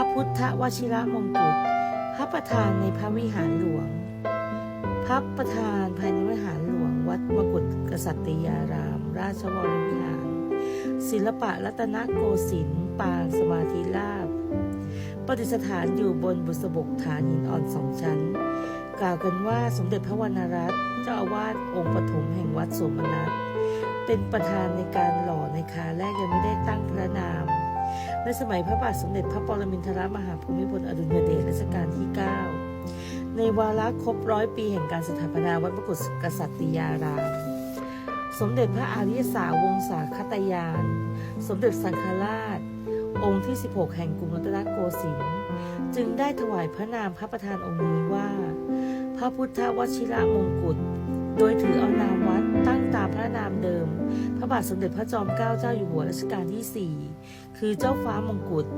ระพุทธวชิระมงกุฎพระประธานในพระวิหารหลวง พระประธานภายในวิหารหลวง วัดมกุฎกษัตริยาราม ราชวรวิหาร ศิลปะรัตนโกสินทร์ปางสมาธิราบประดิษฐานอยู่บนบุษบกฐานหินอ่อนสองชั้น กล่าวกันว่าสมเด็จพระวรรณรัตน์เจ้าอาวาสองค์ปฐมแห่งวัดสมนัสเป็นประธานในการหล่อ ในสมัยพระบาทสมเด็จพระปรมินทรมหาภูมิพลอดุลยเดชรัชกาลที่ 9 ในวาระครบร้อยปีแห่งการสถาปนาวัดมกุฎกษัตริยารามสมเด็จพระอาริยสาวงศาคตยาน สมเด็จสังฆราช องค์ที่ 16 แห่งกรุงรัตนโกสินทร์จึงได้ถวายพระนามพระประธานองค์นี้ว่า พระพุทธวชิระมงกุฎโดยถือเอานามวัดตั้งตามพระนามเดิม บาทสมเด็จพระจอมเกล้าเจ้าอยู่หัวรัชกาลที่ 4 คือเจ้าฟ้ามงกุฎ